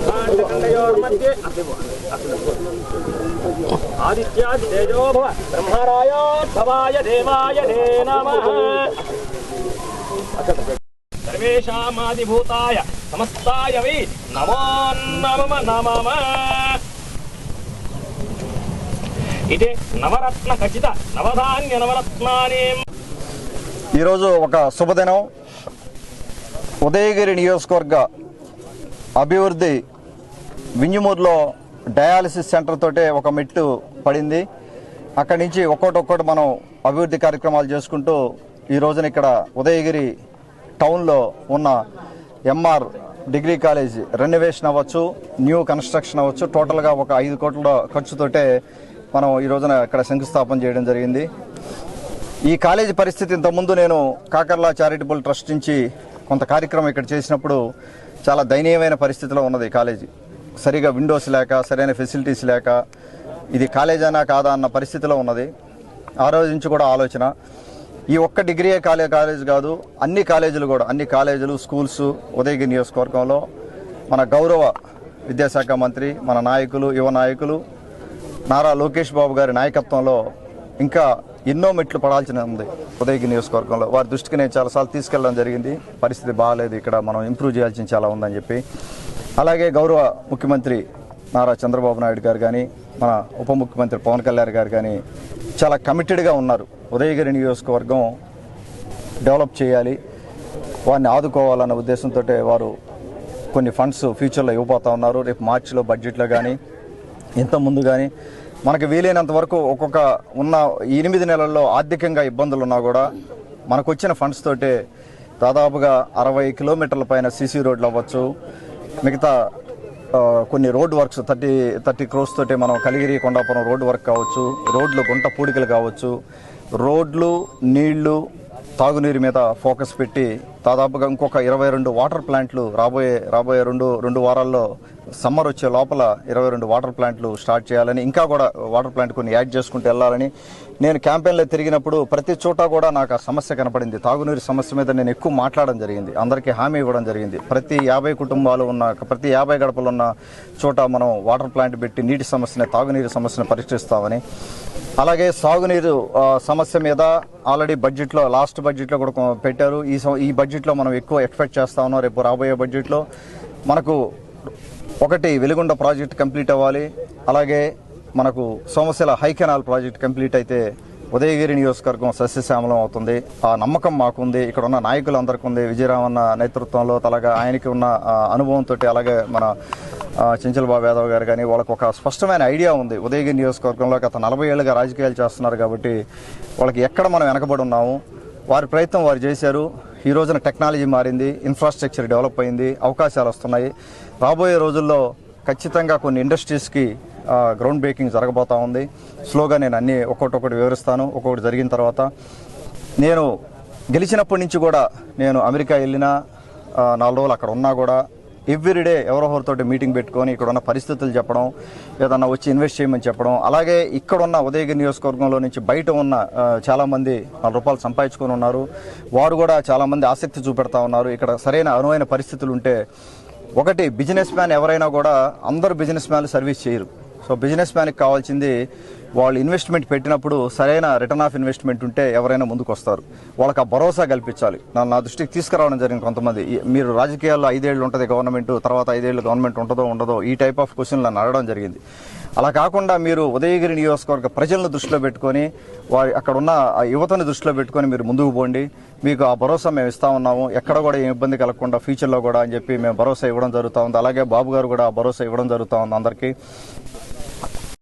ब्रह्माण्डकण्डयोर्मध्ये आदित्यादितेजो भव देवाय दे नम। सर्वेषामादिभूताय समस्ताय वै नमो नमः नमः। ఇదే నవరత్న ఖచ్చిత నవధాన్య నవరత్నాని. ఈరోజు ఒక శుభదినం. ఉదయగిరి నియోజకవర్గ అభివృద్ధి వింజమూరులో డయాలసిస్ సెంటర్ తోటే ఒక మెట్టు పడింది. అక్కడి నుంచి ఒక్కోటి మనం అభివృద్ధి కార్యక్రమాలు చేసుకుంటూ ఈ రోజున ఇక్కడ ఉదయగిరి టౌన్లో ఉన్న M R degree college renovation అవ్వచ్చు న్యూ కన్స్ట్రక్షన్ అవ్వచ్చు. టోటల్గా ఒక ఐదు కోట్ల ఖర్చుతోటే మనం ఈ రోజున ఇక్కడ శంకుస్థాపన చేయడం జరిగింది. ఈ కాలేజీ పరిస్థితి ఇంతకుముందు నేను కాకర్లా చారిటబుల్ ట్రస్ట్ నుంచి కొంత కార్యక్రమం ఇక్కడ చేసినప్పుడు చాలా దయనీయమైన పరిస్థితిలో ఉన్నది ఈ కాలేజీ. సరిగా విండోస్ లేక సరైన ఫెసిలిటీస్ లేక ఇది కాలేజీనా కాదా అన్న పరిస్థితిలో ఉన్నది. ఆ రోజు నుంచి కూడా ఆలోచన. ఈ ఒక్క డిగ్రీయే కాలే కాలేజ్ కాదు అన్ని కాలేజీలు కూడా అన్ని కాలేజీలు స్కూల్స్ ఉదయగిరి నియోజకవర్గంలో మన గౌరవ విద్యాశాఖ మంత్రి మన నాయకులు యువ నాయకులు నారా లోకేష్ బాబు గారి నాయకత్వంలో ఇంకా ఎన్నో మెట్లు పడాల్సిన ఉంది ఉదయగిరి నియోజకవర్గంలో. వారి దృష్టికి నేను చాలాసార్లు తీసుకెళ్ళడం జరిగింది. పరిస్థితి బాగాలేదు. ఇక్కడ మనం ఇంప్రూవ్ చేయాల్సిన చాలా ఉందని చెప్పి. అలాగే గౌరవ ముఖ్యమంత్రి నారా చంద్రబాబు నాయుడు గారు కానీ మన ఉప ముఖ్యమంత్రి పవన్ కళ్యాణ్ గారు కానీ చాలా కమిటెడ్గా ఉన్నారు. ఉదయగిరి నియోజకవర్గం డెవలప్ చేయాలి. వారిని ఆదుకోవాలన్న ఉద్దేశంతో వారు కొన్ని ఫండ్స్ ఫ్యూచర్లో ఇవ్వబోతా ఉన్నారు. రేపు మార్చిలో బడ్జెట్లో కానీ ఇంత ముందు కానీ మనకి వీలైనంత వరకు ఒక్కొక్క ఉన్న ఎనిమిది నెలల్లో ఆర్థికంగా ఇబ్బందులు ఉన్నా కూడా మనకు వచ్చిన ఫండ్స్ తోటే దాదాపుగా అరవై కిలోమీటర్ల పైన సీసీ రోడ్లు అవ్వచ్చు మిగతా కొన్ని road works thirty thirty crores తోటి మనం కలిగిరి కొండాపురం రోడ్ వర్క్ కావచ్చు రోడ్లు గుంట పూడికలు కావచ్చు రోడ్లు నీళ్ళు తాగునీరు మీద ఫోకస్ పెట్టి దాదాపుగా ఇంకొక ఇరవై రెండు వాటర్ ప్లాంట్లు రాబోయే రాబోయే రెండు రెండు వారాల్లో సమ్మర్ వచ్చే లోపల ఇరవై రెండు వాటర్ ప్లాంట్లు స్టార్ట్ చేయాలని ఇంకా కూడా వాటర్ ప్లాంట్ కొన్ని యాడ్ చేసుకుంటూ వెళ్ళాలని నేను క్యాంపెయిన్లో తిరిగినప్పుడు ప్రతి చోట కూడా నాకు ఆ సమస్య కనపడింది. తాగునీరు సమస్య మీద నేను ఎక్కువ మాట్లాడడం జరిగింది. అందరికీ హామీ ఇవ్వడం జరిగింది. ప్రతి యాభై కుటుంబాలు ఉన్న ప్రతి యాభై గడపలు ఉన్న చోట మనం వాటర్ ప్లాంట్ పెట్టి నీటి సమస్యని తాగునీరు సమస్యను పరిష్కరిస్తామని. అలాగే సాగునీరు సమస్య మీద ఆల్రెడీ బడ్జెట్లో లాస్ట్ బడ్జెట్లో కూడా పెట్టారు. ఈ ఈ బడ్జెట్ బడ్జెట్లో మనం ఎక్కువ ఎక్స్పెక్ట్ చేస్తా ఉన్నాం. రేపు రాబోయే బడ్జెట్లో మనకు ఒకటి వెలుగొండ ప్రాజెక్ట్ కంప్లీట్ అవ్వాలి. అలాగే మనకు సోమశిల హైకెనాల్ ప్రాజెక్ట్ కంప్లీట్ అయితే ఉదయగిరి నియోజకవర్గం సస్యశ్యామలం అవుతుంది. ఆ నమ్మకం మాకుంది. ఇక్కడ ఉన్న నాయకులందరికీ ఉంది విజయరామన్న నేతృత్వంలో అలాగే ఆయనకి ఉన్న అనుభవంతో అలాగే మన ఆ, బాబు యాదవ్ గారు కానీ వాళ్ళకి ఒక స్పష్టమైన ఐడియా ఉంది. ఉదయగిరి నియోజకవర్గంలో గత నలభై ఏళ్ళుగా రాజకీయాలు చేస్తున్నారు కాబట్టి వాళ్ళకి ఎక్కడ మనం వెనకబడి ఉన్నాము? వారి ప్రయత్నం వారు చేశారు. ఈ రోజున టెక్నాలజీ మారింది ఇన్ఫ్రాస్ట్రక్చర్ డెవలప్ అయింది అవకాశాలు వస్తున్నాయి. రాబోయే రోజుల్లో ఖచ్చితంగా కొన్ని ఇండస్ట్రీస్కి గ్రౌండ్ బ్రేకింగ్ జరగబోతా ఉంది. స్లోగా నేను అన్ని ఒక్కొక్కటి వివరిస్తాను. ఒక్కొక్కటి జరిగిన తర్వాత నేను గెలిచినప్పటి నుంచి కూడా నేను అమెరికా వెళ్ళినా నాలుగు రోజులు అక్కడ ఉన్నా కూడా ఎవ్రీడే ఎవరో ఒకరితోటి మీటింగ్ పెట్టుకొని ఇక్కడ ఉన్న పరిస్థితులు చెప్పడం ఏదన్నా వచ్చి ఇన్వెస్ట్ చేయమని చెప్పడం అలాగే ఇక్కడ ఉన్న ఉదయగిరి నియోజకవర్గంలో నుంచి బయట ఉన్న చాలామంది వాళ్ళ రూపాయలు సంపాదించుకొని ఉన్నారు. వారు కూడా చాలామంది ఆసక్తి చూపెడతా ఉన్నారు. ఇక్కడ సరైన అనువైన పరిస్థితులు ఉంటే ఒకటి బిజినెస్ మ్యాన్ ఎవరైనా కూడా అందరు బిజినెస్ మ్యాన్లు సర్వీస్ చేయరు. సో బిజినెస్ మ్యాన్కి కావాల్సింది వాళ్ళు ఇన్వెస్ట్మెంట్ పెట్టినప్పుడు సరైన రిటర్న్ ఆఫ్ ఇన్వెస్ట్మెంట్ ఉంటే ఎవరైనా ముందుకు వస్తారు వాళ్ళకి ఆ భరోసా కల్పించాలి. నా నా దృష్టికి తీసుకురావడం జరిగింది కొంతమంది. మీరు రాజకీయాల్లో ఐదేళ్ళు ఉంటుంది గవర్నమెంట్ తర్వాత ఐదేళ్ళు గవర్నమెంట్ ఉంటుందో ఉండదో ఈ టైప్ ఆఫ్ క్వశ్చన్లు నన్ను అడగడం జరిగింది. అలా కాకుండా మీరు ఉదయగిరి నియోజకవర్గ ప్రజలను దృష్టిలో పెట్టుకొని వారి అక్కడ ఉన్న ఆ యువతను దృష్టిలో పెట్టుకొని మీరు ముందుకు పోండి. మీకు ఆ భరోసా మేము ఇస్తా ఉన్నాము. ఎక్కడ కూడా ఏం ఇబ్బంది కలగకుండా ఫ్యూచర్లో కూడా అని చెప్పి మేము భరోసా ఇవ్వడం జరుగుతూ ఉంది. అలాగే బాబు గారు కూడా ఆ భరోసా ఇవ్వడం జరుగుతూ ఉంది అందరికీ.